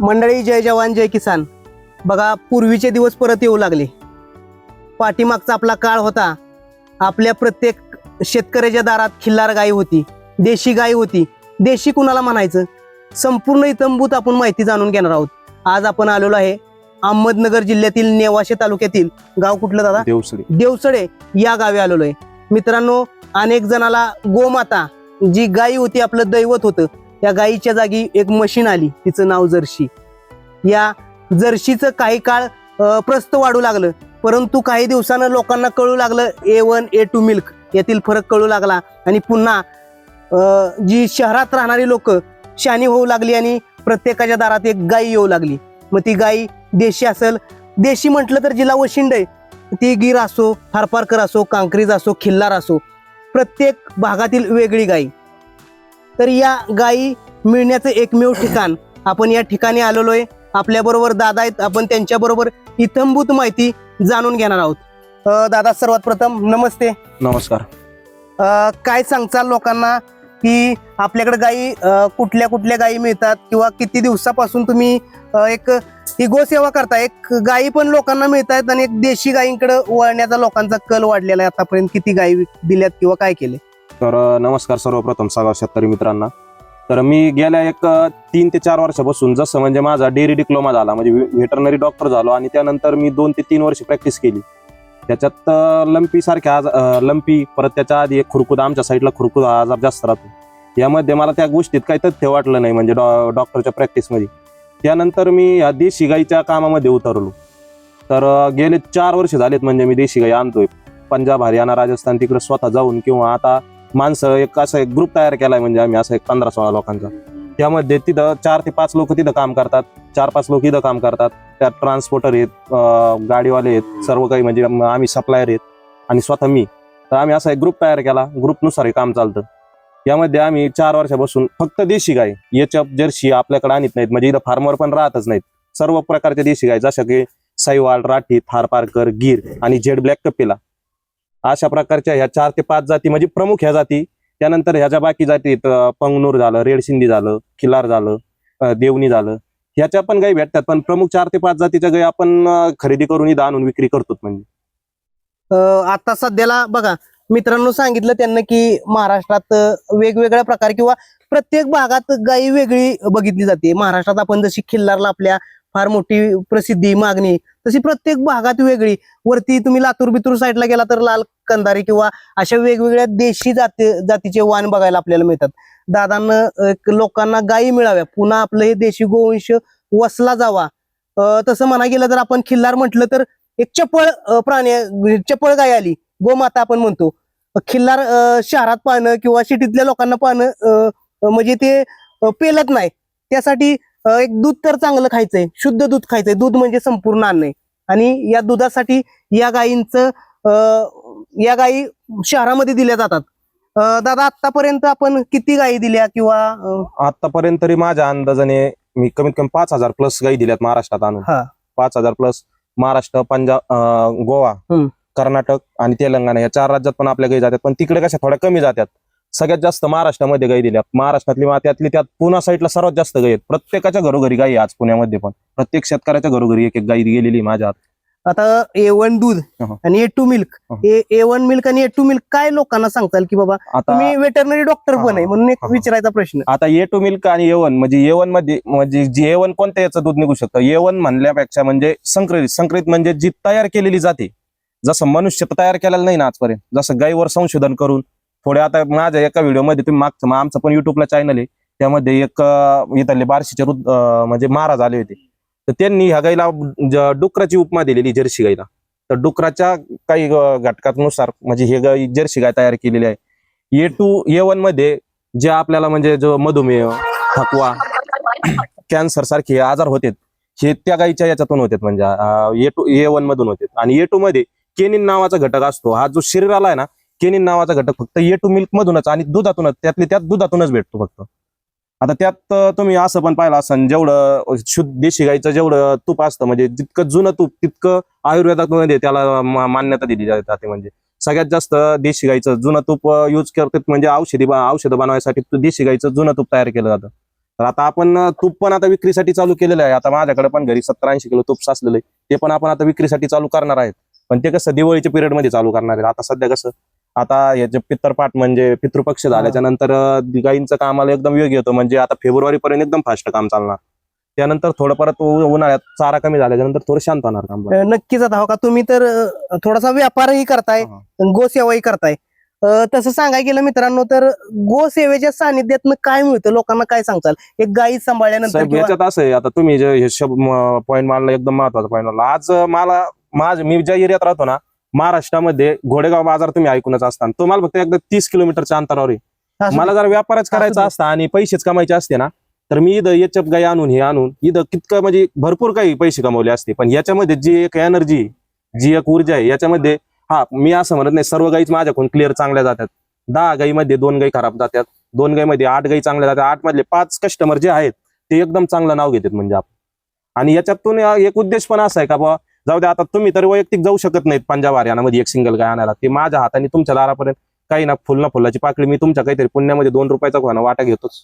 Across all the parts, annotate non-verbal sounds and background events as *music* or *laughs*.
मंडळी जय जवान जय किसान. बघा पूर्वीचे दिवस परत येऊ लागले. पाठीमागचा आपला काळ होता. आपल्या प्रत्येक शेतकऱ्याच्या दारात खिल्लार गाई होती देशी गाई होती. देशी कुणाला म्हणायचं? संपूर्ण इतंभूत आपण माहिती जाणून घेणार आहोत. आज आपण आलेलो आहे अहमदनगर जिल्ह्यातील नेवाशे तालुक्यातील गाव कुठलं दादा? देवसडी. देवसडे या गावी आलेलो आहे. मित्रांनो अनेक जणाला गोमाता जी गाई होती आपलं दैवत होतं या गाईच्या जागी एक मशीन आली तिचं नाव जर्शी. या जर्शीचं काही काळ प्रस्त वाढू लागलं परंतु काही दिवसानं लोकांना कळू लागलं A one A two milk यातील फरक कळू लागला आणि पुन्हा जी शहरात राहणारी लोक शानी होऊ लागली आणि प्रत्येकाच्या दारात एक गाई येऊ लागली. मग ती गाई देशी असेल देशी म्हटलं तर जिला वशिंड आहे. ती गिर असो थारपारकर असो कांक्रीज असो खिल्लार असो प्रत्येक भागातील वेगळी गाई. तर या गाई मिळण्याचं एकमेव ठिकाण. आपण या ठिकाणी आलेलो आहे आपल्याबरोबर दादा आहेत. आपण त्यांच्याबरोबर इथंभूत माहिती जाणून घेणार आहोत. दादा सर्वात प्रथम नमस्ते. नमस्कार. अं, काय सांगचाल लोकांना की आपल्याकडे गाई अं, कुठल्या कुठल्या गायी मिळतात किंवा किती दिवसापासून तुम्ही अं, एक ही गोसेवा करता? एक गायी पण लोकांना मिळतात आणि एक देशी गायींकडे वळण्याचा लोकांचा कल वाढलेला आहे आतापर्यंत. किती गायी दिल्यात किंवा काय केले तर नमस्कार सर्वप्रथम सगळ्या शेतकरी मित्रांना. तर मी गेल्या एक तीन ते चार वर्षापासून जसं म्हणजे माझा डेअरी डिप्लोमा झाला म्हणजे व्हेटरनरी डॉक्टर झालो आणि त्यानंतर मी दोन ते तीन वर्ष प्रॅक्टिस केली. त्याच्यात लंपीसारख्या लंपी सारख्या आज लंपी परत त्याच्या आधी एक खुरकुदा आमच्या साईडला खुरकुदा आजार जास्त राहतो. यामध्ये मला त्या गोष्टीत काही तथ्य वाटलं नाही म्हणजे डॉ डॉक्टरच्या प्रॅक्टिसमध्ये. त्यानंतर मी या देशी गाईच्या कामामध्ये उतरलो. तर गेले चार वर्ष झालेत म्हणजे मी देशी गाई आणतोय. पंजाब हरियाणा राजस्थान तिकडे स्वतः जाऊन किंवा आता माणसं एक असं एक ग्रुप तयार केलाय म्हणजे आम्ही असं एक पंधरा सोळा लोकांचा. त्यामध्ये तिथं चार ते पाच लोक तिथं काम करतात. चार पाच लोक इथं काम करतात. त्यात ट्रान्सपोर्टर आहेत गाडीवाले आहेत सर्व काही म्हणजे आम्ही सप्लायर आहेत आणि स्वतः मी. तर आम्ही असा एक ग्रुप तयार केला. ग्रुपनुसार हे काम चालतं. यामध्ये आम्ही चार वर्षापासून फक्त देशी गाय याच्या जर्सी आपल्याकडे आणत नाहीत. म्हणजे इथं फार्मर पण राहतच नाहीत. सर्व प्रकारच्या देशी गाय जसं की साईवाल राठी थारपारकर गीर आणि जेड ब्लॅक कपिला. अशा प्रकारच्या ह्या चार ते पाच जाती म्हणजे प्रमुख ह्या जाती. त्यानंतर ह्याच्या बाकी जाती पंगनूर झालं रेडसिंदी झालं खिलार झालं देवणी झालं. ह्याच्या पण गाई भेटतात पण प्रमुख चार ते पाच जातीच्या गाई आपण खरेदी करून आणून विक्री करतो म्हणजे. अं, आता सध्याला बघा मित्रांनो सांगितलं त्यांना की महाराष्ट्रात वेगवेगळ्या प्रकार किंवा प्रत्येक भागात गायी वेगळी बघितली जाते. महाराष्ट्रात आपण जशी खिल्लारला आपल्या फार मोठी प्रसिद्धी मागणी. तशी प्रत्येक भागात वेगळी. वरती तुम्ही लातूर बितूर साईडला गेला तर लाल कंदारी किंवा अशा वेगवेगळ्या देशी जाती जातीचे वाण बघायला आपल्याला मिळतात. दादांना एक लोकांना गायी मिळाव्या. पुन्हा आपलं हे देशी गोवंश वसला जावा. तसं म्हणा गेलं तर आपण खिल्लार म्हटलं तर एक चपळ प्राणी चपळ गाय आली. गोमाता आपण म्हणतो. खिल्लार शहरात पाहणं किंवा सिटीतल्या लोकांना पाहणं म्हणजे ते पेलत नाही. त्यासाठी एक दूध तर चांगलं खायचंय शुद्ध दूध खायचंय. दूध म्हणजे संपूर्ण अन्न आहे. आणि या दुधासाठी या गायींचं अं, या गायी शहरामध्ये दिल्या जातात. अं, दादा आतापर्यंत आपण किती गायी दिल्या किंवा आतापर्यंत तरी माझ्या अंदाजाने मी कमीत कमी पाच हजार प्लस गाई दिल्यात महाराष्ट्रात आणून. हा. पाच हजार प्लस महाराष्ट्र पंजाब गोवा. कर्नाटक आणि तेलंगणा या चार राज्यात पण आपल्या गाई जातात. पण तिकडे कशा थोड्या कमी जातात? सगळ्यात जास्त महाराष्ट्रामध्ये गाई दिल्या. महाराष्ट्रातली मा- त्यातली त्यात पुणा साईडला सर्वात जास्त गाई आहेत. प्रत्येकाच्या घरोघरी गाई आज पुण्यामध्ये पण. प्रत्येक शेतकऱ्याच्या घरोघरी एक एक गाई गेलेली माझ्या हात. आता ए वन दूध. आणि A two milk. A one milk आणि ए टू मिल्क काय लोकांना सांगताल की बाबा आता तुम्ही वेटरनरी डॉक्टर पण आहे म्हणून एक. विचारायचा प्रश्न. आता ए टू मिल्क आणि ए वन म्हणजे ए वनमध्ये म्हणजे जी ए वन कोणत्या याचं दूध निघू शकतं? ए वन म्हणल्यापेक्षा म्हणजे संकरित संकरित म्हणजे जी तयार केलेली जाते. जसं मनुष्य तयार केलेलं नाही ना आजपर्यंत. जसं गाईवर संशोधन करून थोडे आता माझ्या एका व्हिडिओमध्ये तुम्ही मागचं मग आमचं पण युट्यूबला चॅनल आहे. त्यामध्ये एक इथले बार्शीचे रुद म्हणजे महाराज आले होते. तर त्यांनी ह्या गाईला डुकराची उपमा दिलेली जर्सी गाईला तर डुकराच्या काही अं, घटकानुसार म्हणजे हे गाई जर्सी गाय तयार केलेली आहे. ए टू ए वनमध्ये जे आपल्याला म्हणजे जो मधुमेह थकवा कॅन्सर सारखे आजार होते हे त्या गाईच्या याच्यातून होते म्हणजे ए टू ए वन मधून होते आणि ए टू मध्ये केनिन नावाचा घटक असतो. हा जो शरीराला आहे ना केनिन नावाचा घटक फक्त ए टू मिल्क मधूनच आणि दुधातूनच त्यातले त्यात दुधातूनच भेटतो फक्त. आता त्यात तुम्ही असं पण पाहिलं असन जेवढं शुद्ध देशी गाईचं जेवढं तूप असतं म्हणजे जितकं जुनं तूप तितकं आयुर्वेदामध्ये त्याला मान्यता दिली जाते म्हणजे. सगळ्यात जास्त देशी गाईचं जुनं तूप यूज करतात म्हणजे औषधी औषधं बनवायसाठी देशी गाईचं जुनं तूप तयार केलं जातं. तर आता आपण तूप पण आता विक्रीसाठी चालू केलेलं आहे. आता माझ्याकडे पण घरी सत्तर ऐंशी किलो तूप साचलेलं आहे. ते पण आपण आता विक्रीसाठी चालू करणार आहेत. पण ते कसं दिवाळीच्या पिरियडमध्ये चालू करणार आहेत. आता सध्या कसं आता याचे पित्तरपाठ म्हणजे पितृपक्ष झाल्याच्यानंतर अं, गायींचं कामाला एकदम वेग येतो. म्हणजे आता फेब्रुवारी पर्यंत एकदम फास्ट काम चालणार. त्यानंतर थोडं परत उन्हाळ्यात चारा कमी झाल्याच्यानंतर थोडं शांत होणार काम. नक्कीच आता हो का तुम्ही तर थोडासा व्यापारही करताय हा. गोसेवाही करताय. तसं सांगायला गेलं मित्रांनो तर गोसेवेच्या सानिध्यातनं काय मिळतं? लोकांना काय सांगताल? एक गाई सांभाळल्यानंतर याच्यात असं आहे आता तुम्ही जे हे पॉईंट मारला एकदम महत्त्वाचा पॉईंट मारला आज मला माझ मी ज्या एरियात राहतो ना महाराष्ट्रामध्ये घोडेगाव बाजार तुम्ही ऐकूनच असता. तो मला फक्त एकदा तीस किलोमीटरच्या अंतरावर आहे. मला. जर व्यापारच करायचा. असता आणि पैसेच कमायचे असते ना तर मी इथं याच्यात गाई आणून हे आणून इथं कितकं म्हणजे भरपूर काही पैसे कमवले असते. पण याच्यामध्ये जी एक एनर्जी जी एक ऊर्जा आहे याच्यामध्ये हा मी असं म्हणत नाही सर्व गाईच माझ्याकडून क्लिअर चांगल्या जातात. दहा गाईमध्ये दोन गाई खराब जातात दोन गाईमध्ये आठ गाई चांगल्या जातात आठ मधले पाच कस्टमर जे आहेत ते एकदम चांगलं नाव घेतात म्हणजे आपण. आणि याच्यातून एक उद्देश पण असा आहे का बाबा जाऊ दे आता तुम्ही तर वैयक्तिक जाऊ शकत नाहीत पंजाब हरियाणामध्ये एक सिंगल गाय आणायला. ते माझ्या हाताने तुमच्या दारापर्यंत काही ना फुल ना फुलाची पाकळी मी तुमच्या काहीतरी पुण्यामध्ये दोन रुपयाचा खाना वाटा घेतोच.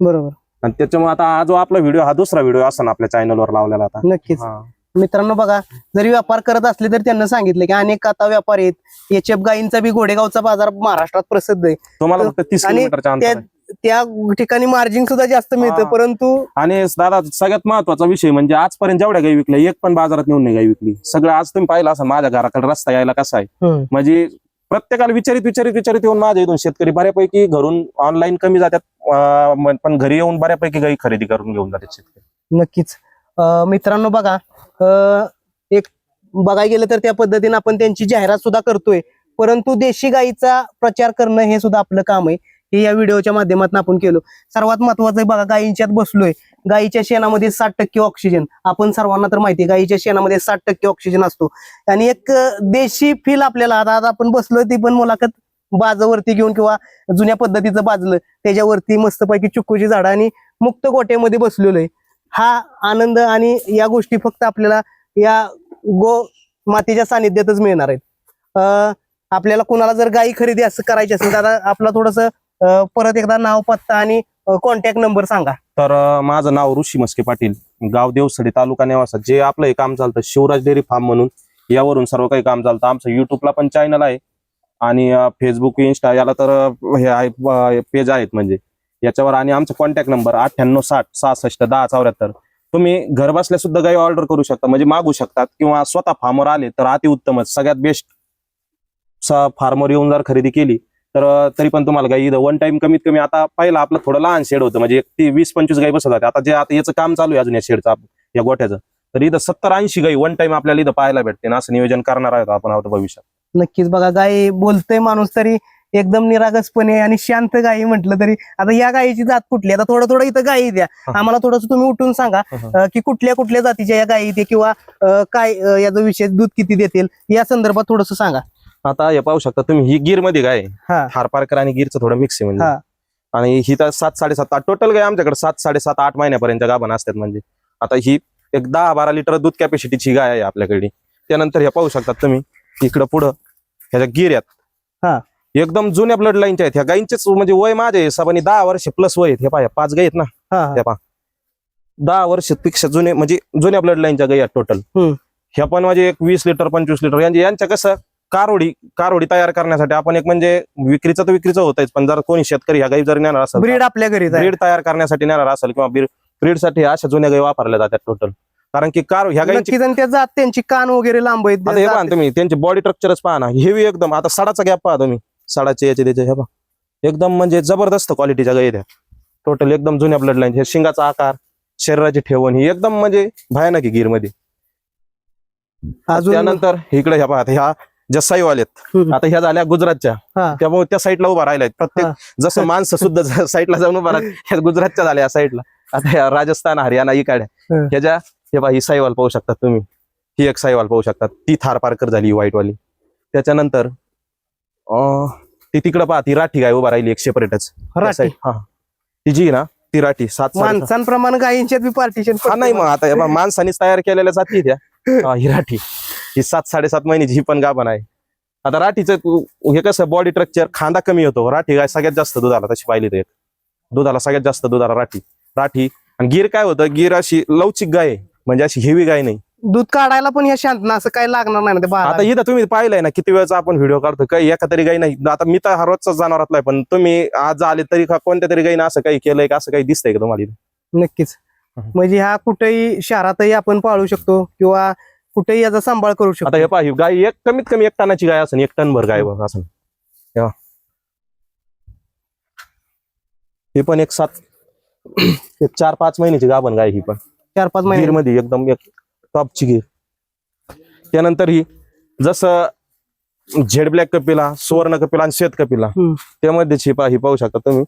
बरोबर. आणि त्याच्यामुळे आता हा जो आपला व्हिडिओ हा दुसरा व्हिडिओ असा ना आपल्या चॅनलवर लावलेला आता. नक्कीच. हा. मित्रांनो बघा जरी व्यापार करत असले तरी त्यांना सांगितलं की अनेक आता व्यापार आहेत. एचएफ गाईंचा बी घोडेगावचा बाजार महाराष्ट्रात प्रसिद्ध आहे. तुम्हाला फक्त तीस आणि किलोमीटरच्या. त्या ठिकाणी मार्जिन सुद्धा जास्त मिळतं हा. परंतु आणि दादा सगळ्यात महत्त्वाचा विषय म्हणजे आजपर्यंत जेवढ्या गाई विकल्या एक पण बाजारात नेऊन नाही गाई विकली. सगळं आज तुम्ही पाहिलं असं माझ्या घराकडे रस्ता यायला कसा आहे. म्हणजे प्रत्येकाला विचारित विचारित विचारित येऊन माझ्या इथून शेतकरी बऱ्यापैकी घरून ऑनलाईन कमी जातात अं, म- पण घरी येऊन बऱ्यापैकी गाई खरेदी करून घेऊन जातात शेतकरी. नक्कीच. अं, मित्रांनो बघा अं, एक बघायला गेलं तर त्या पद्धतीने आपण त्यांची जाहिरात सुद्धा करतोय. परंतु देशी गाईचा प्रचार करणं हे सुद्धा आपलं काम आहे. हे या व्हिडिओच्या माध्यमातून आपण केलो. सर्वात महत्वाचं आहे बघा गायींच्यात बसलोय. गायीच्या शेणामध्ये साठ टक्के ऑक्सिजन आपण सर्वांना तर माहिती आहे गायीच्या शेणामध्ये साठ टक्के ऑक्सिजन असतो. आणि एक देशी फील आपल्याला आता आता आपण बसलोय ती पण मुलाखत बाजावरती घेऊन किंवा जुन्या पद्धतीचं बाजलं त्याच्यावरती मस्तपैकी चुकूची झाडं आणि मुक्त गोट्यामध्ये बसलेलो आहे. हा आनंद आणि या गोष्टी फक्त आपल्याला या गो मातेच्या सानिध्यातच मिळणार आहेत. अं, आपल्याला कुणाला जर गाई खरेदी असं करायची असेल तर आपला थोडस परत एकदा नाव पत्ता आणि कॉन्टॅक्ट नंबर सांगा. तर माझं नाव ऋषी मस्के पाटील गाव देवसडी तालुका नेवासा. जे आपलं हे काम चालतं शिवराज डेअरी फार्म म्हणून यावरून सर्व काही काम चालतं. आमचं युट्यूबला पण चॅनल आहे. आणि फेसबुक इंस्टा याला तर हे आहे पेज आहेत म्हणजे. याच्यावर आणि आमचा कॉन्टॅक्ट नंबर अठ्ठ्याण्णव साठ सहासष्ट दहा चौऱ्याहत्तर. तुम्ही घर बसल्या सुद्धा गाई ऑर्डर करू शकता म्हणजे मागू शकतात. किंवा स्वतः फार्मर आले तर अति उत्तमच सगळ्यात बेस्ट फार्मर येऊन जर खरेदी केली तर तरी पण तुम्हाला गाई वन टाइम कमीत कमी आता पहिला आपलं थोडं लहान शेड होतं. म्हणजे एक ती वीस पंचवीस गाई बसत होत्या. आता जे आता याचं काम चालू आहे अजून या शेडचं या गोठ्याचं. तर इथं सत्तर ऐंशी गाई वन टाइम आपल्याला इथं पाहायला भेटते ना असं नियोजन करणार आहोत आपण आता भविष्यात. नक्कीच बघा गाय बोलतोय माणूस तरी एकदम निरागसपणे आणि शांत गायी म्हटलं तरी. आता या गायीची जात कुठली? आता थोडं थोडं इथं गायी द्या. आम्हाला थोडस तुम्ही उठून सांगा की कुठल्या कुठल्या जातीच्या या गायी ते किंवा काय याचा विषय दूध किती देतील? या संदर्भात थोडस सांगा. आता हे पाहू शकता तुम्ही ही गिरमध्ये गाय. हा थारपारकर आणि गिरचं थोडं मिक्स आहे हा. म्हणजे आणि ही तर सात साडेसात आठ टोटल गाय आमच्याकडे? सात साडेसात आठ महिन्यापर्यंत गाभण असतात म्हणजे. आता ही एक दहा बारा लिटर दूध कॅपॅसिटीची गाय आहे आपल्याकडे. त्यानंतर हे पाहू शकतात तुम्ही इकडं पुढं ह्याच्या गिर हा. आहेत. एकदम जुन्या ब्लड लाईनच्या आहेत. ह्या गायींचेच म्हणजे वय माझ्या हिशोबाने दहा वर्ष प्लस वय आहेत. हे पाह्या पाच गाय आहेत ना? हा हा. पहा. दहा वर्षापेक्षा जुने म्हणजे जुन्या ब्लड लाईनच्या गाई आहेत टोटल हम्म. ह्या पण म्हणजे एक वीस लिटर पंचवीस लिटर यांचे यांच्या कसं कारोडी कारोडी तयार करण्यासाठी आपण एक म्हणजे विक्रीचं तर विक्रीचं होतच पण जर कोणी शेतकरी ह्या गाई जर नेणार असेल ब्रीड आपल्या आहे ब्रीड तयार करण्यासाठी नेणार असेल किंवा ब्रीडसाठी अशा जुन्या गाई वापरल्या जातात टोटल कारण की कार ह्या त्या जात त्यांची कान वगैरे लांब आहेत हे पहा ना तुम्ही त्यांचे बॉडी स्ट्रक्चरच पहा ना हेवी एकदम आता सडाचा गॅप पहा तुम्ही. सडाचे याचे त्याचे हे पहा. एकदम म्हणजे जबरदस्त क्वालिटीच्या गाई त्या टोटल एकदम जुन्या ब्लड लाईन हे शिंगाचा आकार शरीराची ठेवण ही एकदम म्हणजे भयानक आहे गिरमध्ये अजून त्यानंतर इकडे ह्या पहा ह्या ज्या साईव आलेत हम्म. आता ह्या झाल्या गुजरातच्या. त्यामुळे त्या साईडला उभा राहिल्यात प्रत्येक. जसं माणसं सुद्धा साईडला *laughs* जाऊन उभा ह्या गुजरातच्या झाल्या या साईडला आता ह्या राजस्थान हरियाणा इकडे हा. ह्याच्या हे पहा ही साईवाल पाहू शकतात तुम्ही. ही एक साईवाल पाहू शकतात. ती थार पारकर झाली व्हाईट वाली त्याच्यानंतर ती तिकडं पहा ती राठी गाय उभा राहिली एक सेपरेटच. हा. ती जी ना ती राठी सात माणसांप्रमाणे गायींच्यात बी पार्टिशन हा नाही मग आता माणसानीच तयार केलेल्या जाती त्या. हा, राठी. ही सात साडेसात महिन्याची ही पण गाभण आहे. आता राठीचं हे कसं बॉडी स्ट्रक्चर खांदा कमी होतो. राठी गाय सगळ्यात जास्त दुधाला तशी पाहिली तर दुधाला सगळ्यात जास्त दुधाला राठी. राठी आणि गिर काय होतं? गिर अशी लवचिक गाय आहे. म्हणजे अशी हेवी गाय नाही. दूध काढायला पण या शांत ना असं काही लागणार नाही ना ते आता. इथं तुम्ही पाहिलंय ना किती वेळचा आपण व्हिडिओ काढतो काही एका तरी गाई नाही आता मी तर रोजचा जनावरातला आहे पण तुम्ही आज आले तरी का कोणत्या तरी गाईनं असं काही केलंय का? असं काही दिसतंय का तुम्हाला इथं? नक्कीच. म्हणजे ह्या कुठेही शहरातही आपण पाळू शकतो किंवा कुठेही याचा सांभाळ करू आता शकतो हे पहा ही गाय एक कमीत कमी एक टनाची गाय असेल एक टन भर गाय बघ असं तेव्हा. हे पण एक सात एक चार पाच महिन्याची गाभण गाय ही पण. चार पाच गिर महिने. मध्ये एकदम एक टॉपची गिर त्यानंतर ही जसं झेड ब्लॅक कपिला सुवर्ण कपिला आणि शेत कपिला हम्म. त्यामध्ये ही पहा ही पाहू शकता तुम्ही.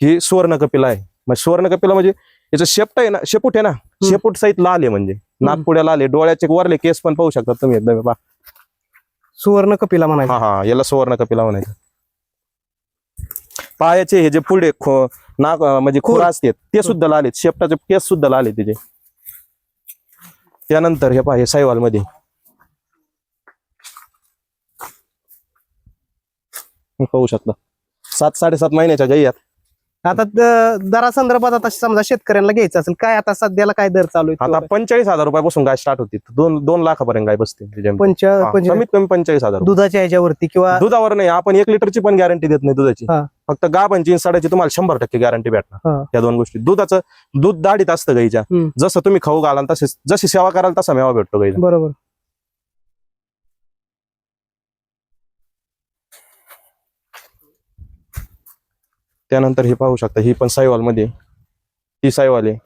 ही सुवर्ण कपिला आहे. मग सुवर्ण कपिला म्हणजे याचं शेपट आहे ना शेपूट आहे ना शेपूट सहित लाल आहे म्हणजे. नागपुड्या लाल आहे डोळ्याचे वरले केस पण पाहू शकता तुम्ही एकदम पहा. सुवर्ण कपिला म्हणायचं. हा हा याला सुवर्ण कपिला म्हणायचं. पायाचे हे जे पुढे खो- नाक म्हणजे खूर. खुरा असते ते सुद्धा लाल आहेत शेपटाचे केस सुद्धा लाल आहेत त्याचे त्यानंतर हे पहा हे साईवाल मध्ये पाहू शकता. सात साडेसात महिन्याच्या आहेत. आता द- दरा संदर्भात आता समजा शेतकऱ्यांना घ्यायचं असेल काय आता सध्याला काय दर चालू आता आहे पंचेचाळीस हजार रुपयापासून गाय स्टार्ट होती. दोन दोन लाखापर्यंत गाय बसते कमीत कमी पंचेचाळीस हजार. दुधाच्या ह्याच्यावरती किंवा दुधावर नाही आपण एक लिटरची पण गॅरंटी देत नाही दुधाची. फक्त गाभांची साड्याची तुम्हाला शंभर टक्के गॅरंटी भेटणार. या दोन गोष्टी. दुधाचं दूध दाढीत असतं गाईच्या. जसं तुम्ही खाऊ घालाल तसे जशी सेवा कराल तसा मेवा भेटतो गाईला. बरोबर. त्यानंतर हे पाहू शकता ही पण साईवाल मध्ये ही साईवाल आहे.